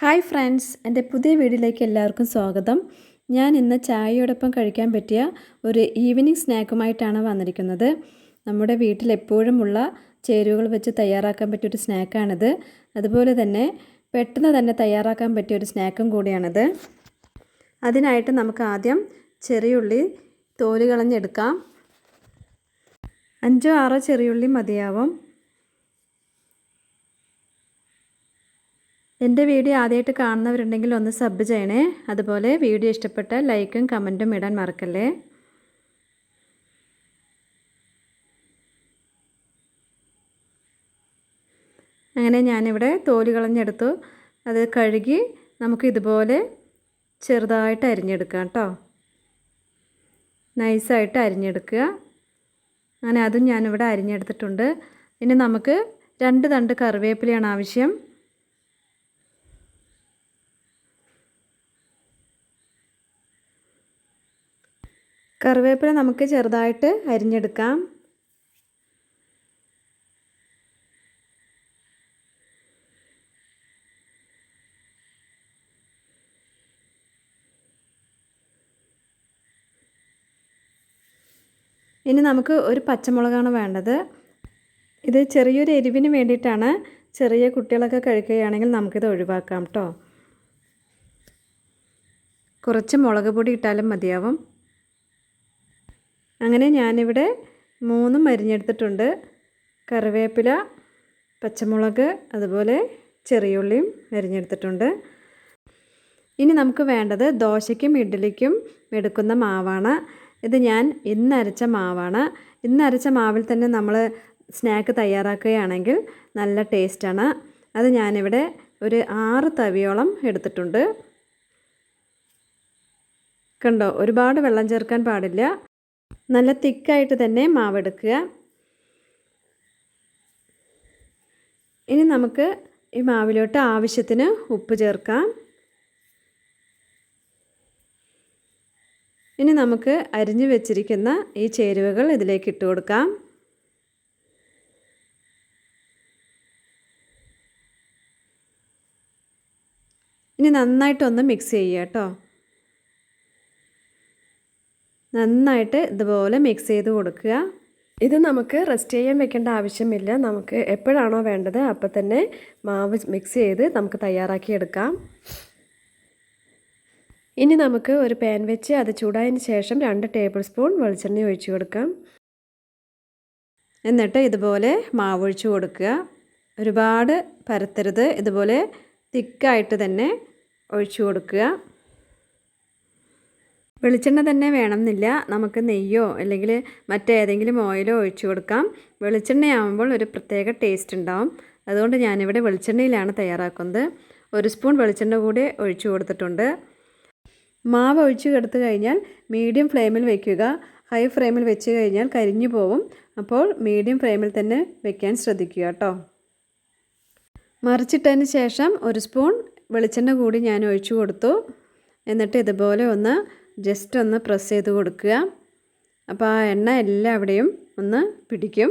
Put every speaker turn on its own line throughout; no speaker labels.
Hi friends എന്റെ പുതിയ വീഡിയോയിലേക്ക് എല്ലാവർക്കും സ്വാഗതം. ഞാൻ ഇന്ന് ചായയോടൊപ്പം കഴിക്കാൻ പറ്റിയ ഒരു ഈവനിങ് സ്നാക്കുമായിട്ടാണ് വന്നിരിക്കുന്നത്. നമ്മുടെ വീട്ടിൽ എപ്പോഴുമുള്ള ചേരുവകൾ വെച്ച് തയ്യാറാക്കാൻ പറ്റിയ ഒരു സ്നാക്കാണിത്. അതുപോലെ തന്നെ പെട്ടെന്ന് തന്നെ തയ്യാറാക്കാൻ പറ്റിയ ഒരു സ്നാക്കും കൂടിയാണിത്. അതിനായിട്ട് നമുക്ക് ആദ്യം ചെറിയുള്ളി തോൽ കളഞ്ഞെടുക്കാം. അഞ്ചോ ആറോ ചെറിയുള്ളി മതിയാവും. എന്റെ വീഡിയോ ആദ്യമായിട്ട് കാണുന്നവരുണ്ടെങ്കിൽ ഒന്ന് സബ് ചെയ്യണേ. അതുപോലെ വീഡിയോ ഇഷ്ടപ്പെട്ട ലൈക്കും കമന്റും ഇടാൻ മറക്കല്ലേ. അങ്ങനെ ഞാനിവിടെ തോൽ കളഞ്ഞെടുത്തു. അത് കഴുകി നമുക്ക് ഇതുപോലെ ചെറുതായിട്ട് അരിഞ്ഞെടുക്കാം കേട്ടോ. നൈസായിട്ട് അരിഞ്ഞെടുക്കുക. അങ്ങനെ അതും ഞാനിവിടെ അരിഞ്ഞെടുത്തിട്ടുണ്ട്. ഇനി നമുക്ക് രണ്ട് തണ്ട് കറിവേപ്പിലയാണ് ആവശ്യം. കറിവേപ്പില നമുക്ക് ചെറുതായിട്ട് അരിഞ്ഞെടുക്കാം. ഇനി നമുക്ക് ഒരു പച്ചമുളകാണ് വേണ്ടത്. ഇത് ചെറിയൊരു എരിവിന് വേണ്ടിയിട്ടാണ് ചെറിയ കുട്ടികളൊക്കെ കഴിക്കുകയാണെങ്കിൽ നമുക്കിത് ഒഴിവാക്കാം കേട്ടോ കുറച്ച് മുളക് പൊടി ഇട്ടാലും മതിയാവും. അങ്ങനെ ഞാനിവിടെ മൂന്നും മരിഞ്ഞെടുത്തിട്ടുണ്ട് കറിവേപ്പില പച്ചമുളക് അതുപോലെ ചെറിയുള്ളിയും മരിഞ്ഞെടുത്തിട്ടുണ്ട് ഇനി നമുക്ക് വേണ്ടത് ദോശയ്ക്കും ഇഡ്ഡലിക്കും എടുക്കുന്ന മാവാണ്. ഇത് ഞാൻ ഇന്ന് അരച്ച മാവാണ്. ഇന്ന് അരച്ച മാവിൽ തന്നെ നമ്മൾ സ്നാക്ക് തയ്യാറാക്കുകയാണെങ്കിൽ നല്ല ടേസ്റ്റാണ്. അത് ഞാനിവിടെ ഒരു ആറ് തവിയോളം എടുത്തിട്ടുണ്ട്. കണ്ടോ ഒരുപാട് വെള്ളം ചേർക്കാൻ പാടില്ല. നല്ല തിക്കായിട്ട് തന്നെ മാവെടുക്കുക. ഇനി നമുക്ക് ഈ മാവിലോട്ട് ആവശ്യത്തിന് ഉപ്പ് ചേർക്കാം. ഇനി നമുക്ക് അരിഞ്ഞു വെച്ചിരിക്കുന്ന ഈ ചേരുവകൾ ഇതിലേക്ക് ഇട്ട് കൊടുക്കാം. ഇനി നന്നായിട്ടൊന്ന് മിക്സ് ചെയ്യുക കേട്ടോ. നന്നായിട്ട് ഇതുപോലെ മിക്സ് ചെയ്ത് കൊടുക്കുക. ഇത് നമുക്ക് റെസ്റ്റ് ചെയ്യാൻ വെക്കേണ്ട ആവശ്യമില്ല. നമുക്ക് എപ്പോഴാണോ വേണ്ടത് അപ്പം തന്നെ മാവ് മിക്സ് ചെയ്ത് നമുക്ക് തയ്യാറാക്കിയെടുക്കാം ഇനി നമുക്ക് ഒരു പാൻ വെച്ച് അത് ചൂടായതിന് ശേഷം രണ്ട് ടേബിൾ സ്പൂൺ വെളിച്ചെണ്ണ ഒഴിച്ചു കൊടുക്കാം. എന്നിട്ട് ഇതുപോലെ മാവ് ഒഴിച്ചു കൊടുക്കുക. ഒരുപാട് പരത്തരുത്. ഇതുപോലെ തിക്കായിട്ട് തന്നെ ഒഴിച്ചു കൊടുക്കുക. വെളിച്ചെണ്ണ തന്നെ വേണമെന്നില്ല. നമുക്ക് നെയ്യോ അല്ലെങ്കിൽ മറ്റേതെങ്കിലും ഓയിലോ ഒഴിച്ചു കൊടുക്കാം. വെളിച്ചെണ്ണയാകുമ്പോൾ ഒരു പ്രത്യേക ടേസ്റ്റ് ഉണ്ടാവും. അതുകൊണ്ട് ഞാനിവിടെ വെളിച്ചെണ്ണയിലാണ് തയ്യാറാക്കുന്നത്. ഒരു സ്പൂൺ വെളിച്ചെണ്ണ കൂടി ഒഴിച്ചു കൊടുത്തിട്ടുണ്ട്. മാവ് ഒഴിച്ച് കൊടുത്തു കഴിഞ്ഞാൽ മീഡിയം ഫ്ലെയിമിൽ വയ്ക്കുക ഹൈ ഫ്ലെയിമിൽ വെച്ച് കഴിഞ്ഞാൽ കരിഞ്ഞു പോവും. അപ്പോൾ മീഡിയം ഫ്ലെയിമിൽ തന്നെ വെക്കാൻ ശ്രദ്ധിക്കുക കേട്ടോ. മറിച്ചിട്ടതിന് ശേഷം ഒരു സ്പൂൺ വെളിച്ചെണ്ണ കൂടി ഞാൻ ഒഴിച്ചു കൊടുത്തു. എന്നിട്ട് ഇതുപോലെ ഒന്ന് ജസ്റ്റ് ഒന്ന് പ്രസ് ചെയ്ത് കൊടുക്കുക. അപ്പോൾ ആ എണ്ണ എല്ലാവിടെയും ഒന്ന് പിടിക്കും.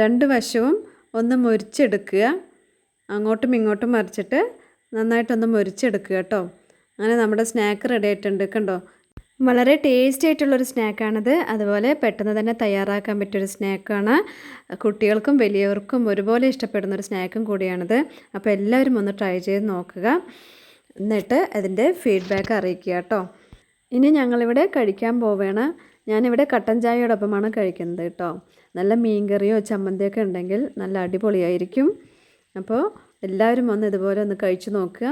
രണ്ട് വശവും ഒന്ന് മുരിച്ചെടുക്കുക. അങ്ങോട്ടും ഇങ്ങോട്ടും മറിച്ചിട്ട് നന്നായിട്ടൊന്ന് മുരിച്ചെടുക്കുക കേട്ടോ. അങ്ങനെ നമ്മുടെ സ്നാക്ക് റെഡി ആയിട്ടുണ്ട് കണ്ടോ? വളരെ ടേസ്റ്റി ആയിട്ടുള്ളൊരു സ്നാക്കാണിത്. അതുപോലെ പെട്ടെന്ന് തന്നെ തയ്യാറാക്കാൻ പറ്റിയൊരു സ്നാക്കാണ്. കുട്ടികൾക്കും വലിയവർക്കും ഒരുപോലെ ഇഷ്ടപ്പെടുന്ന ഒരു സ്നാക്കും കൂടിയാണിത്. അപ്പോൾ എല്ലാവരും ഒന്ന് ട്രൈ ചെയ്ത് നോക്കുക. എന്നിട്ട് അതിന്റെ ഫീഡ്ബാക്ക് അറിയിക്കുക കേട്ടോ. ഇനി ഞങ്ങളിവിടെ കഴിക്കാൻ പോവുകയാണ്. ഞാനിവിടെ കട്ടൻ ചായയോടൊപ്പമാണ് കഴിക്കുന്നത് കേട്ടോ. നല്ല മീൻകറിയോ ചമ്മന്തിയൊക്കെ ഉണ്ടെങ്കിൽ നല്ല അടിപൊളിയായിരിക്കും. അപ്പോൾ എല്ലാവരും ഒന്ന് ഇതുപോലെ ഒന്ന് കഴിച്ചു നോക്കുക.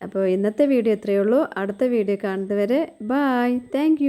അപ്പോൾ ഇന്നത്തെ വീഡിയോ ഇത്രയേ ഉള്ളൂ. അടുത്ത വീഡിയോ കാണുന്നതുവരെ ബായ് താങ്ക്